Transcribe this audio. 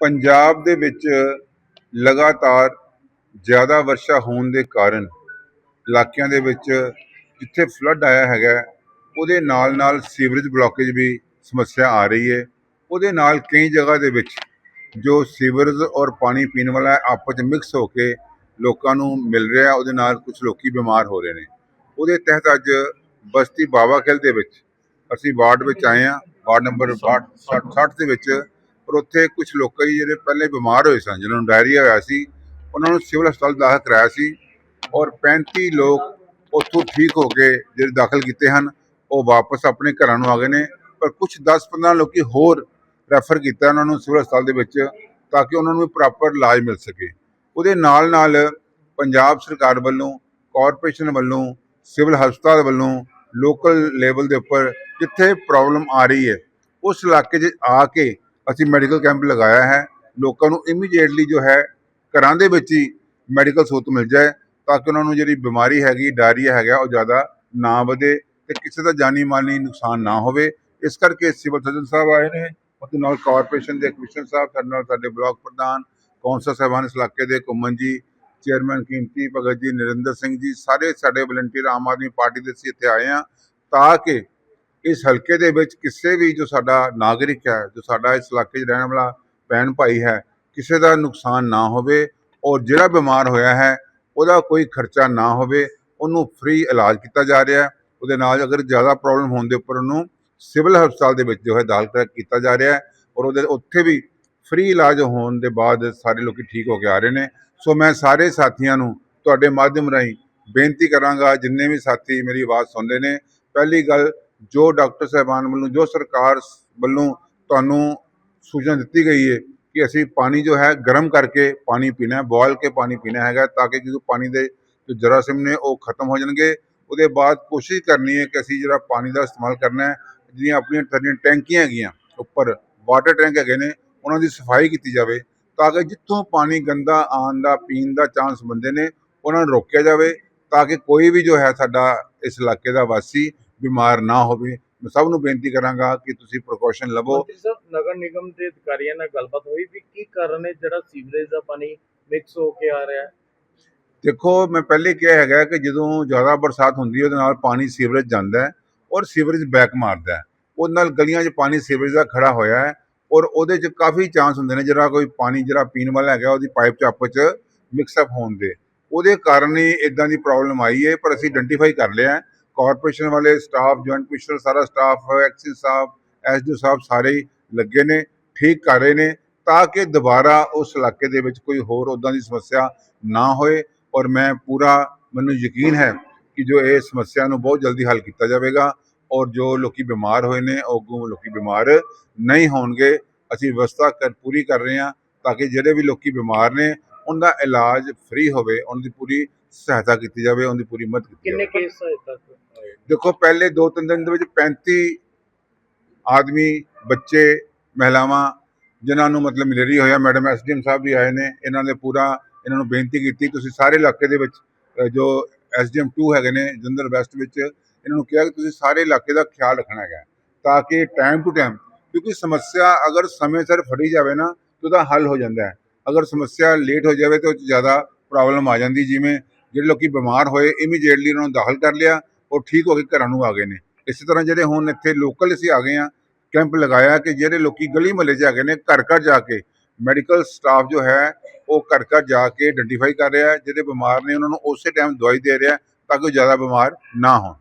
ਪੰਜਾਬ ਦੇ ਵਿੱਚ ਲਗਾਤਾਰ ਜ਼ਿਆਦਾ ਵਰਸ਼ਾ ਹੋਣ ਦੇ ਕਾਰਨ ਇਲਾਕਿਆਂ ਦੇ ਵਿੱਚ ਜਿੱਥੇ ਫਲੱਡ ਆਇਆ ਹੈਗਾ, ਉਹਦੇ ਨਾਲ ਨਾਲ ਸੀਵਰੇਜ ਬਲੋਕੇਜ ਵੀ ਸਮੱਸਿਆ ਆ ਰਹੀ ਹੈ। ਉਹਦੇ ਨਾਲ ਕਈ ਜਗ੍ਹਾ ਦੇ ਵਿੱਚ ਜੋ ਸੀਵਰੇਜ ਔਰ ਪਾਣੀ ਪੀਣ ਵਾਲਾ ਆਪਸ ਵਿੱਚ ਮਿਕਸ ਹੋ ਕੇ ਲੋਕਾਂ ਨੂੰ ਮਿਲ ਰਿਹਾ ਉਹਦੇ ਨਾਲ ਕੁਝ ਲੋਕੀ ਬਿਮਾਰ ਹੋ ਰਹੇ ਨੇ। ਉਹਦੇ ਤਹਿਤ ਅੱਜ ਬਸਤੀ ਬਾਵਾ ਖੇਲ ਦੇ ਵਿੱਚ ਅਸੀਂ ਵਾਰਡ ਵਿੱਚ ਆਏ ਹਾਂ, ਵਾਰਡ ਨੰਬਰ 60 60 ਦੇ ਵਿੱਚ ਔਰ ਉੱਥੇ ਕੁਝ ਲੋਕ ਹੀ ਜਿਹੜੇ ਪਹਿਲੇ ਬਿਮਾਰ ਹੋਏ ਸਨ ਜਿਨ੍ਹਾਂ ਨੂੰ ਡਾਇਰੀਆ ਹੋਇਆ ਸੀ, ਉਹਨਾਂ ਨੂੰ ਸਿਵਲ ਹਸਪਤਾਲ ਦਾਖਲ ਕਰਾਇਆ ਸੀ ਔਰ 35 ਲੋਕ ਉੱਥੋਂ ਠੀਕ ਹੋ ਕੇ ਜਿਹੜੇ ਦਾਖਲ ਕੀਤੇ ਹਨ, ਉਹ ਵਾਪਸ ਆਪਣੇ ਘਰਾਂ ਨੂੰ ਆ ਗਏ ਨੇ। ਪਰ ਕੁਝ 10-15 ਲੋਕੀ ਹੋਰ ਰੈਫਰ ਕੀਤਾ ਉਹਨਾਂ ਨੂੰ ਸਿਵਲ ਹਸਪਤਾਲ ਦੇ ਵਿੱਚ ਤਾਂ ਕਿ ਉਹਨਾਂ ਨੂੰ ਪ੍ਰੋਪਰ ਇਲਾਜ ਮਿਲ ਸਕੇ। ਉਹਦੇ ਨਾਲ ਨਾਲ ਪੰਜਾਬ ਸਰਕਾਰ ਵੱਲੋਂ ਕਾਰਪੋਰੇਸ਼ਨ ਵੱਲੋਂ, ਸਿਵਲ ਹਸਪਤਾਲ ਵੱਲੋਂ ਲੋਕਲ ਲੈਵਲ ਦੇ ਉੱਪਰ ਜਿੱਥੇ ਪ੍ਰੋਬਲਮ ਆ ਰਹੀ ਹੈ, ਉਸ ਇਲਾਕੇ 'ਚ ਆ ਕੇ ਅਸੀਂ ਮੈਡੀਕਲ ਕੈਂਪ ਲਗਾਇਆ ਹੈ। ਲੋਕਾਂ ਨੂੰ ਇਮੀਡੀਏਟਲੀ ਜੋ ਹੈ, ਘਰਾਂ ਦੇ ਵਿੱਚ ਹੀ ਮੈਡੀਕਲ ਸਹੂਲਤ ਮਿਲ ਜਾਏ ਤਾਂ ਕਿ ਉਹਨਾਂ ਨੂੰ ਜਿਹੜੀ ਬਿਮਾਰੀ ਹੈਗੀ, ਡਾਇਰੀਆ ਹੈਗਾ, ਉਹ ਜ਼ਿਆਦਾ ਨਾ ਵਧੇ ਤੇ ਕਿਸੇ ਦਾ ਜਾਨੀ ਮਾਲੀ ਨੁਕਸਾਨ ਨਾ ਹੋਵੇ। ਇਸ ਕਰਕੇ ਸਿਵਲ ਸਰਜਨ ਸਾਹਿਬ ਆਏ ਨੇ ਅਤੇ ਨਾਲ ਕਾਰਪੋਰੇਸ਼ਨ ਦੇ ਕਮਿਸ਼ਨਰ ਸਾਹਿਬ ਸਾਡੇ ਨਾਲ, ਸਾਡੇ ਬਲਾਕ ਪ੍ਰਧਾਨ, ਕੌਂਸਲ ਸਾਹਿਬਾਨ ਇਸ ਇਲਾਕੇ ਦੇ ਘੁੰਮਣ ਜੀ ਚੇਅਰਮੈਨ ਕੀਮਤੀ ਭਗਤ ਜੀ, ਨਰਿੰਦਰ ਸਿੰਘ ਜੀ, ਸਾਰੇ ਸਾਡੇ ਵਲੰਟੀਅਰ ਆਮ ਆਦਮੀ ਪਾਰਟੀ ਦੇ ਅਸੀਂ ਇੱਥੇ ਆਏ ਹਾਂ ਤਾਂ ਕਿ ਇਸ ਹਲਕੇ ਦੇ ਵਿੱਚ ਕਿਸੇ ਵੀ ਜੋ ਸਾਡਾ ਨਾਗਰਿਕ ਹੈ, ਜੋ ਸਾਡਾ ਇਸ ਇਲਾਕੇ 'ਚ ਰਹਿਣ ਵਾਲਾ ਭੈਣ ਭਾਈ ਹੈ, ਕਿਸੇ ਦਾ ਨੁਕਸਾਨ ਨਾ ਹੋਵੇ, ਔਰ ਜਿਹੜਾ ਬਿਮਾਰ ਹੋਇਆ ਹੈ, ਉਹਦਾ ਕੋਈ ਖਰਚਾ ਨਾ ਹੋਵੇ, ਉਹਨੂੰ ਫ੍ਰੀ ਇਲਾਜ ਕੀਤਾ ਜਾ ਰਿਹਾ ਹੈ। ਉਹਦੇ ਨਾਲ ਅਗਰ ਜ਼ਿਆਦਾ ਪ੍ਰੋਬਲਮ ਹੋਣ ਦੇ ਉੱਪਰ ਉਹਨੂੰ ਸਿਵਲ ਹਸਪਤਾਲ ਦੇ ਵਿੱਚ ਜੋ ਹੈ ਦਾਖਲ ਕੀਤਾ ਜਾ ਰਿਹਾ ਹੈ, ਔਰ ਉਹਦੇ ਉੱਥੇ ਵੀ ਫ੍ਰੀ ਇਲਾਜ ਹੋਣ ਦੇ ਬਾਅਦ ਸਾਰੇ ਲੋਕੀ ਠੀਕ ਹੋ ਕੇ ਆ ਰਹੇ ਨੇ। ਸੋ ਮੈਂ ਸਾਰੇ ਸਾਥੀਆਂ ਨੂੰ ਤੁਹਾਡੇ ਮਾਧਿਅਮ ਰਾਹੀਂ ਬੇਨਤੀ ਕਰਾਂਗਾ, ਜਿੰਨੇ ਵੀ ਸਾਥੀ ਮੇਰੀ ਆਵਾਜ਼ ਸੁਣਦੇ ਨੇ, ਪਹਿਲੀ ਗੱਲ ਜੋ ਡਾਕਟਰ ਸਾਹਿਬਾਨ ਵੱਲੋਂ, ਜੋ ਸਰਕਾਰ ਵੱਲੋਂ ਤੁਹਾਨੂੰ ਸੂਚਨਾ ਦਿੱਤੀ ਗਈ ਹੈ ਕਿ ਅਸੀਂ ਪਾਣੀ ਜੋ ਹੈ ਗਰਮ ਕਰਕੇ ਪਾਣੀ ਪੀਣਾ ਹੈ ਬੋਇਲ ਕੇ ਪਾਣੀ ਪੀਣਾ ਹੈਗਾ ਤਾਂ ਕਿ ਜਦੋਂ ਪਾਣੀ ਦੇ ਜੋ ਜਰਾਸੀਮ ਨੇ ਉਹ ਖਤਮ ਹੋ ਜਾਣਗੇ। ਉਹਦੇ ਬਾਅਦ ਕੋਸ਼ਿਸ਼ ਕਰਨੀ ਹੈ ਕਿ ਅਸੀਂ ਜਿਹੜਾ ਪਾਣੀ ਦਾ ਇਸਤੇਮਾਲ ਕਰਨਾ ਹੈ, ਜਿਹੜੀਆਂ ਆਪਣੀਆਂ ਸਾਡੀਆਂ ਟੈਂਕੀਆਂ ਹੈਗੀਆਂ ਉੱਪਰ ਵਾਟਰ ਟੈਂਕ ਹੈਗੇ ਨੇ, ਉਹਨਾਂ ਦੀ ਸਫ਼ਾਈ ਕੀਤੀ ਜਾਵੇ ਤਾਂ ਕਿ ਜਿੱਥੋਂ ਪਾਣੀ ਗੰਦਾ ਆਉਣ ਦਾ, ਪੀਣ ਦਾ ਚਾਂਸ ਬੰਦੇ ਨੇ, ਉਹਨਾਂ ਨੂੰ ਰੋਕਿਆ ਜਾਵੇ ਤਾਂ ਕਿ ਕੋਈ ਵੀ ਜੋ ਹੈ ਸਾਡਾ ਇਸ ਇਲਾਕੇ ਦਾ ਵਾਸੀ ਬਿਮਾਰ ਨਾ ਹੋਵੇ। ਮੈਂ ਸਭ ਨੂੰ ਬੇਨਤੀ ਕਰਾਂਗਾ ਕਿ ਤੁਸੀਂ ਪ੍ਰੀਕਾਸ਼ਨ ਲਵੋ। ਸਾਹਿਬ ਨਗਰ ਨਿਗਮ ਦੇ ਅਧਿਕਾਰੀਆਂ ਨਾਲ ਗੱਲਬਾਤ ਹੋਈ ਵੀ ਕੀ ਕਾਰਨ ਹੈ ਜਿਹੜਾ ਸੀਵਰੇਜ ਦਾ ਪਾਣੀ ਮਿਕਸ ਹੋ ਕੇ ਆ ਰਿਹਾ ਹੈ? ਦੇਖੋ ਮੈਂ ਪਹਿਲੇ ਕਿਹਾ ਹੈਗਾ ਕਿ ਜਦੋਂ ਜ਼ਿਆਦਾ ਬਰਸਾਤ ਹੁੰਦੀ ਹੈ ਉਹਦੇ ਨਾਲ ਪਾਣੀ ਸੀਵਰੇਜ ਜਾਂਦਾ ਹੈ ਔਰ ਸੀਵਰੇਜ ਬੈਕ ਮਾਰਦਾ ਹੈ। ਉਹਦੇ ਨਾਲ ਗਲੀਆਂ 'ਚ ਪਾਣੀ ਸੀਵਰੇਜ ਦਾ ਖੜਾ ਹੋਇਆ ਹੈ ਔਰ ਉਹਦੇ 'ਚ ਕਾਫੀ ਚਾਂਸ ਹੁੰਦੇ ਨੇ ਜਿਹੜਾ ਕੋਈ ਪਾਣੀ ਜਿਹੜਾ ਪੀਣ ਵਾਲਾ ਹੈਗਾ ਉਹਦੀ ਪਾਈਪ 'ਚ ਆਪਸ 'ਚ ਮਿਕਸ ਅਪ ਹੋਣ ਦੇ। ਉਹਦੇ ਕਾਰਨ ਹੀ ਇਦਾਂ ਦੀ ਪ੍ਰੋਬਲਮ ਆਈ ਹੈ ਪਰ ਅਸੀਂ ਆਇਡੈਂਟੀਫਾਈ ਕਰ ਲਿਆ ਹੈ ਕਾਰਪੋਰੇਸ਼ਨ ਵਾਲੇ ਸਟਾਫ ਜੁਆਇੰਟ ਕਮਿਸ਼ਨਰ ਸਾਰਾ ਸਟਾਫ ਐਕਸਿਸ ਸਾਹਿਬ ਐਸਡੀਓ ਸਾਹਿਬ ਸਾਰੇ ਹੀ ਲੱਗੇ ਨੇ, ਠੀਕ ਕਰ ਰਹੇ ਨੇ ਤਾਂ ਕਿ ਦੁਬਾਰਾ ਉਸ ਇਲਾਕੇ ਦੇ ਵਿੱਚ ਕੋਈ ਹੋਰ ਉਦਾਂ ਦੀ ਸਮੱਸਿਆ ਨਾ ਹੋਏ ਔਰ ਮੈਂ ਪੂਰਾ ਮੈਨੂੰ ਯਕੀਨ ਹੈ ਕਿ ਜੋ ਇਹ ਸਮੱਸਿਆ ਨੂੰ ਬਹੁਤ ਜਲਦੀ ਹੱਲ ਕੀਤਾ ਜਾਵੇਗਾ ਔਰ ਜੋ ਲੋਕੀ ਬਿਮਾਰ ਹੋਏ ਨੇ, ਉਹ ਅੱਗੋਂ ਲੋਕੀ ਬਿਮਾਰ ਨਹੀਂ ਹੋਣਗੇ, ਅਸੀਂ ਵਿਵਸਥਾ ਕਰ, ਪੂਰੀ ਕਰ ਰਹੇ ਹਾਂ ਤਾਂ ਕਿ ਜਿਹੜੇ ਵੀ ਲੋਕੀ ਬਿਮਾਰ ਨੇ, ਉਹਨਾਂ ਦਾ ਇਲਾਜ ਫ੍ਰੀ ਹੋਵੇ, ਉਹਨਾਂ ਦੀ ਪੂਰੀ ਸਹਾਇਤਾ ਕੀਤੀ ਜਾਵੇ ਉਹਨਾਂ ਦੀ ਪੂਰੀ ਮਦਦ ਕੀਤੀ ਜਾਵੇ। ਕਿੰਨੇ ਕੇਸ ਹਜੇ ਤੱਕ? ਆਏ ਦੇਖੋ ਪਹਿਲੇ ਦੋ ਤਿੰਨ ਦਿਨ ਦੇ ਵਿੱਚ 35 ਆਦਮੀ ਬੱਚੇ ਮਹਿਲਾਵਾਂ ਜਿਨ੍ਹਾਂ ਨੂੰ ਮਤਲਬ ਮਲੇਰੀਆ ਹੋਇਆ ਮੈਡਮ ਐਸਡੀਐਮ ਸਾਹਿਬ ਵੀ ਆਏ ਨੇ ਇਹਨਾਂ ਨੇ ਪੂਰਾ ਇਹਨਾਂ ਨੂੰ ਬੇਨਤੀ ਕੀਤੀ ਤੁਸੀਂ ਸਾਰੇ ਇਲਾਕੇ ਦੇ ਵਿੱਚ ਅ, ਜੋ ਐਸਡੀਐਮ 2 ਹੈਗੇ ਨੇ ਜੰਦਰ ਵੈਸਟ ਵਿੱਚ ਇਹਨਾਂ ਨੂੰ ਕਿਹਾ ਕਿ ਤੁਸੀਂ ਸਾਰੇ ਇਲਾਕੇ ਦਾ ਖਿਆਲ ਰੱਖਣਾ ਹੈਗਾ ਤਾਂ ਕਿ ਟਾਈਮ ਟੂ ਟਾਈਮ ਕਿਉਂਕਿ ਸਮੱਸਿਆ ਅਗਰ ਸਮੇਂ ਸਿਰ ਫੜੀ ਜਾਵੇ ਨਾ ਤਾਂ ਉਹਦਾ ਹੱਲ ਹੋ ਜਾਂਦਾ ਹੈ। ਅਗਰ ਸਮੱਸਿਆ ਲੇਟ ਹੋ ਜਾਵੇ ਤਾਂ ਉਹ 'ਚ ਜ਼ਿਆਦਾ ਪ੍ਰੋਬਲਮ ਆ ਜਾਂਦੀ ਜਿਵੇਂ ਜਿਹੜੇ ਲੋਕੀ ਬਿਮਾਰ ਹੋਏ ਇਮੀਡੀਏਟਲੀ ਉਹਨਾਂ ਨੂੰ ਦਾਖਲ ਕਰ ਲਿਆ, ਉਹ ਠੀਕ ਹੋ ਕੇ ਘਰਾਂ ਨੂੰ ਆ ਗਏ ਨੇ। ਇਸੇ ਤਰ੍ਹਾਂ ਜਿਹੜੇ ਹੁਣ ਇੱਥੇ ਲੋਕਲ ਅਸੀਂ ਆ ਗਏ ਆ ਕੈਂਪ ਲਗਾਇਆ ਕਿ ਜਿਹੜੇ ਲੋਕੀ ਗਲੀ ਮਹੱਲੇ 'ਚ ਆ ਗਏ ਨੇ, ਘਰ ਘਰ ਜਾ ਕੇ ਮੈਡੀਕਲ ਸਟਾਫ ਜੋ ਹੈ, ਉਹ ਘਰ ਘਰ ਜਾ ਕੇ ਆਇਡੈਂਟੀਫਾਈ ਕਰ ਰਿਹਾ ਹੈ, ਜਿਹੜੇ ਬਿਮਾਰ ਨੇ ਉਹਨਾਂ ਨੂੰ ਉਸੇ ਟਾਈਮ ਦਵਾਈ ਦੇ ਰਿਹਾ ਤਾਂ ਕਿ ਉਹ ਜ਼ਿਆਦਾ ਬਿਮਾਰ ਨਾ ਹੋਣ।